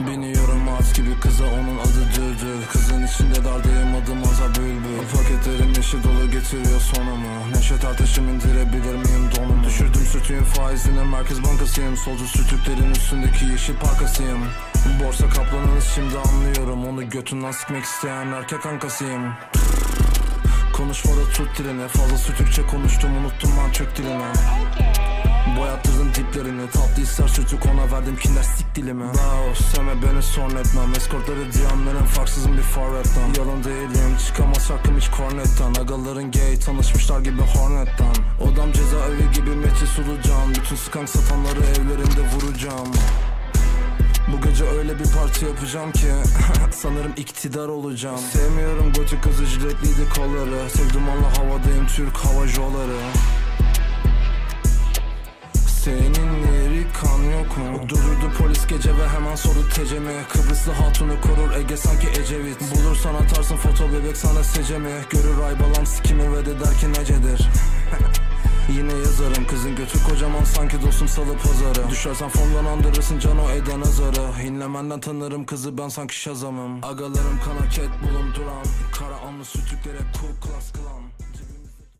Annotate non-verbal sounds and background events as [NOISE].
Biniyorum at gibi kıza onun adı Düldül Kızın içinde dardayım adım Aza Bülbül. Paketlerim yeşil dolu getiriyor sonumu. Neşet Ertaş'ım indirebilir miyim donumu? Düşürdüm sütün faizine Merkez Bankasıyım. Solcu sütüklerin üstündeki yeşil parkasıyım. Borsa kaplanınız şimdi anlıyorum. Onu götünden sıkmak isteyen erkek kankasıyım Konuşmada tut dilini Fazla sütükçe konuştum unuttum ben çök diline. Boyattırdım diplerini Tatlı ister sütük ona verdim kinder sik dilimi. Wow sevme beni son etmem. Eskortları diyenlerin farksızım bir forvetten. Yalan değilim çıkamaz hakkım hiç kornetten Agaların gay tanışmışlar gibi hornetten. Odam cezaevi gibi Meti Sulucan Bütün skank satanları evlerinde vuracağım. Bu gece öyle bir parti yapacağım ki [LAUGHS] Sanırım iktidar olacağım. Sevmiyorum gotik kızı jiletliydi kolları. Sevdim onunla havadayım Türk hava joları mu? Dururdu polis gece ve hemen sordu tecemi. Kıbrıslı hatunu korur Ege sanki Ecevit. Bulursan atarsın foto bebek sana secemi. Görür ay balam sikimi ve de der ki necedir. [LAUGHS] Yine yazarım kızın götü kocaman sanki dostum salı pazarı. Düşersen fondan andırırsın cano eden azarı. İnlemenden tanırım kızı ben sanki şazamım Agalarım kana ket bulunduran Kara anlı kılan